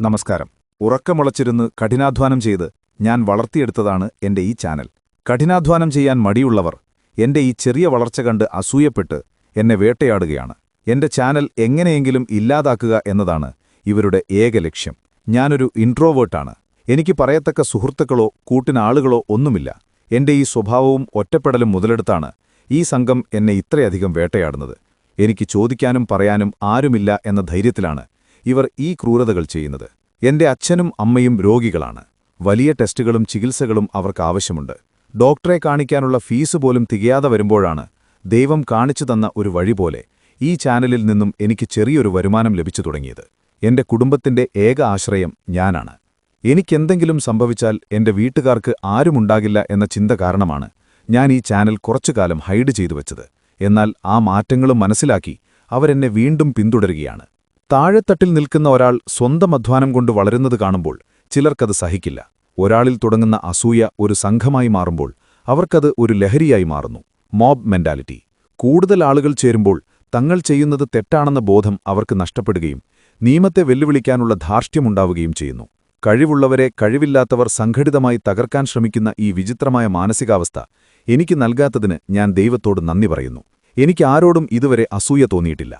നമസ്കാരം. ഉറക്കമുളച്ചിരുന്ന് കഠിനാധ്വാനം ചെയ്ത് ഞാൻ വളർത്തിയെടുത്തതാണ് എന്റെ ഈ ചാനൽ. കഠിനാധ്വാനം ചെയ്യാൻ മടിയുള്ളവർ എന്റെ ഈ ചെറിയ വളർച്ച കണ്ട് അസൂയപ്പെട്ട് എന്നെ വേട്ടയാടുകയാണ്. എന്റെ ചാനൽ എങ്ങനെയെങ്കിലും ഇല്ലാതാക്കുക എന്നതാണ് ഇവരുടെ ഏക ലക്ഷ്യം. ഞാനൊരു ഇൻട്രോവേർട്ടാണ് എനിക്ക് പറയത്തക്ക സുഹൃത്തുക്കളോ കൂട്ടിനാളുകളോ ഒന്നുമില്ല. എന്റെ ഈ സ്വഭാവവും ഒറ്റപ്പെടലും മുതലെടുത്താണ് ഈ സംഘം എന്നെ ഇത്രയധികം വേട്ടയാടുന്നത്. എനിക്ക് ചോദിക്കാനും പറയാനും ആരുമില്ല എന്ന ധൈര്യത്തിലാണ് ഇവർ ഈ ക്രൂരതകൾ ചെയ്യുന്നത്. എന്റെ അച്ഛനും അമ്മയും രോഗികളാണ്. വലിയ ടെസ്റ്റുകളും ചികിത്സകളും അവർക്ക് ആവശ്യമുണ്ട്. ഡോക്ടറെ കാണിക്കാനുള്ള ഫീസ് പോലും തികയാതെ വരുമ്പോഴാണ് ദൈവം കാണിച്ചു തന്ന ഒരു വഴി പോലെ ഈ ചാനലിൽ നിന്നും എനിക്ക് ചെറിയൊരു വരുമാനം ലഭിച്ചു തുടങ്ങിയത്. എന്റെ കുടുംബത്തിന്റെ ഏക ആശ്രയം ഞാനാണ്. എനിക്കെന്തെങ്കിലും സംഭവിച്ചാൽ എന്റെ വീട്ടുകാർക്ക് ആരുമുണ്ടാകില്ല എന്ന ചിന്ത കാരണമാണ് ഞാൻ ഈ ചാനൽ കുറച്ചുകാലം ഹൈഡ് ചെയ്തു വച്ചത്. എന്നാൽ ആ മാറ്റങ്ങളും മനസ്സിലാക്കി അവരെന്നെ വീണ്ടും പിന്തുടരുകയാണ്. താഴെത്തട്ടിൽ നിൽക്കുന്ന ഒരാൾ സ്വന്തം അധ്വാനം കൊണ്ട് വളരുന്നത് കാണുമ്പോൾ ചിലർക്കത് സഹിക്കില്ല. ഒരാളിൽ തുടങ്ങുന്ന അസൂയ ഒരു സംഘമായി മാറുമ്പോൾ അവർക്കത് ഒരു ലഹരിയായി മാറുന്നു. Mob mentality. കൂടുതൽ ആളുകൾ ചേരുമ്പോൾ തങ്ങൾ ചെയ്യുന്നത് തെറ്റാണെന്ന ബോധം അവർക്ക് നഷ്ടപ്പെടുകയും നിയമത്തെ വെല്ലുവിളിക്കാനുള്ള ധാർഷ്ട്യമുണ്ടാവുകയും ചെയ്യുന്നു. കഴിവുള്ളവരെ കഴിവില്ലാത്തവർ സംഘടിതമായി തകർക്കാൻ ശ്രമിക്കുന്ന ഈ വിചിത്രമായ മാനസികാവസ്ഥ എനിക്ക് നൽകാത്തതിന് ഞാൻ ദൈവത്തോട് നന്ദി പറയുന്നു. എനിക്ക് ആരോടും ഇതുവരെ അസൂയ തോന്നിയിട്ടില്ല.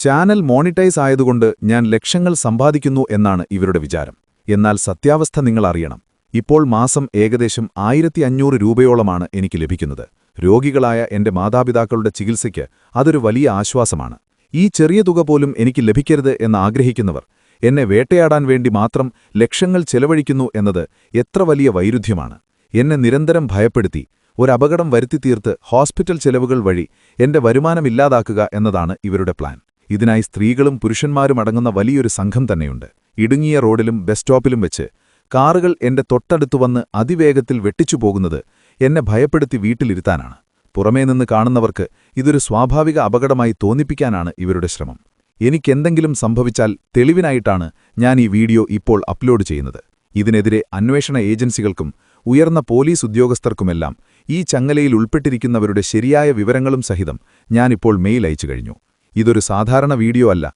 ചാനൽ മോണിറ്റൈസ് ആയതുകൊണ്ട് ഞാൻ ലക്ഷങ്ങൾ സമ്പാദിക്കുന്നു എന്നാണ് ഇവരുടെ വിചാരം. എന്നാൽ സത്യാവസ്ഥ നിങ്ങൾ അറിയണം. ഇപ്പോൾ മാസം ഏകദേശം ആയിരത്തി അഞ്ഞൂറ് രൂപയോളമാണ് എനിക്ക് ലഭിക്കുന്നത്. രോഗികളായ എന്റെ മാതാപിതാക്കളുടെ ചികിത്സയ്ക്ക് അതൊരു വലിയ ആശ്വാസമാണ്. ഈ ചെറിയ തുക പോലും എനിക്ക് ലഭിക്കരുത് എന്ന് ആഗ്രഹിക്കുന്നവർ എന്നെ വേട്ടയാടാൻ വേണ്ടി മാത്രം ലക്ഷങ്ങൾ ചെലവഴിക്കുന്നു എന്നത് എത്ര വലിയ വൈരുദ്ധ്യമാണ്. എന്നെ നിരന്തരം ഭയപ്പെടുത്തി ഒരപകടം വരുത്തിത്തീർത്ത് ഹോസ്പിറ്റൽ ചെലവുകൾ വഴി എന്റെ വരുമാനമില്ലാതാക്കുക എന്നതാണ് ഇവരുടെ പ്ലാൻ. ഇതിനായി സ്ത്രീകളും പുരുഷന്മാരും അടങ്ങുന്ന വലിയൊരു സംഘം തന്നെയുണ്ട്. ഇടുങ്ങിയ റോഡിലും ബസ് സ്റ്റോപ്പിലും വെച്ച് കാറുകൾ എന്റെ തൊട്ടടുത്തു വന്ന് അതിവേഗത്തിൽ വെട്ടിച്ചു പോകുന്നത് എന്നെ ഭയപ്പെടുത്തി വീട്ടിലിരുത്താനാണ്. പുറമേ നിന്ന് കാണുന്നവർക്ക് ഇതൊരു സ്വാഭാവിക അപകടമായി തോന്നിപ്പിക്കാനാണ് ഇവരുടെ ശ്രമം. എനിക്കെന്തെങ്കിലും സംഭവിച്ചാൽ തെളിവിനായിട്ടാണ് ഞാൻ ഈ വീഡിയോ ഇപ്പോൾ അപ്ലോഡ് ചെയ്യുന്നത്. ഇതിനെതിരെ അന്വേഷണ ഏജൻസികൾക്കും ഉയർന്ന പോലീസ് ഉദ്യോഗസ്ഥർക്കുമെല്ലാം ഈ ചങ്ങലയിൽ ഉൾപ്പെട്ടിരിക്കുന്നവരുടെ ശരിയായ വിവരങ്ങളും സഹിതം ഞാനിപ്പോൾ മെയിൽ അയച്ചു കഴിഞ്ഞു. ഇതൊരു സാധാരണ വീഡിയോ അല്ല.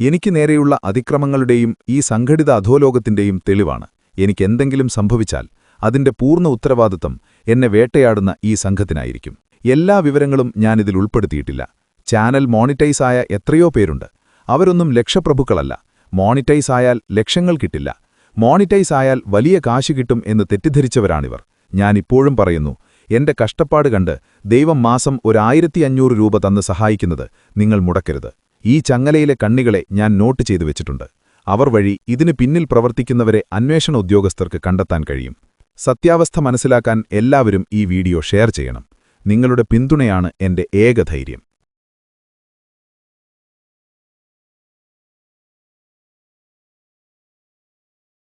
എനിക്ക് നേരെയുള്ള അതിക്രമങ്ങളുടെയും ഈ സംഘടിത അധോലോകത്തിന്റെയും തെളിവാണ്. എനിക്കെന്തെങ്കിലും സംഭവിച്ചാൽ അതിന്റെ പൂർണ ഉത്തരവാദിത്തം എന്നെ വേട്ടയാടുന്ന ഈ സംഘത്തിനായിരിക്കും. എല്ലാ വിവരങ്ങളും ഞാനിതിൽ ഉൾപ്പെടുത്തിയിട്ടില്ല. ചാനൽ മോണിറ്റൈസ് ആയ എത്രയോ പേരുണ്ട്. അവരൊന്നും ലക്ഷപ്രഭുക്കളല്ല. മോണിറ്റൈസ് ആയാൽ ലക്ഷങ്ങൾ കിട്ടില്ല. മോണിറ്റൈസ് ആയാൽ വലിയ കാശ് കിട്ടും എന്ന് തെറ്റിദ്ധരിച്ചവരാണിവർ. ഞാനിപ്പോഴും പറയുന്നു എന്റെ കഷ്ടപ്പാട് കണ്ട് ദൈവം മാസം ഒരായിരത്തി അഞ്ഞൂറ് രൂപ തന്ന് സഹായിക്കുന്നത് നിങ്ങൾ മുടക്കരുത്. ഈ ചങ്ങലയിലെ കണ്ണികളെ ഞാൻ നോട്ട് ചെയ്തു വെച്ചിട്ടുണ്ട്. അവർ വഴി ഇതിനു പിന്നിൽ പ്രവർത്തിക്കുന്നവരെ അന്വേഷണ ഉദ്യോഗസ്ഥർക്ക് കണ്ടെത്താൻ കഴിയും. സത്യാവസ്ഥ മനസ്സിലാക്കാൻ എല്ലാവരും ഈ വീഡിയോ ഷെയർ ചെയ്യണം. നിങ്ങളുടെ പിന്തുണയാണ് എന്റെ ഏക ധൈര്യം.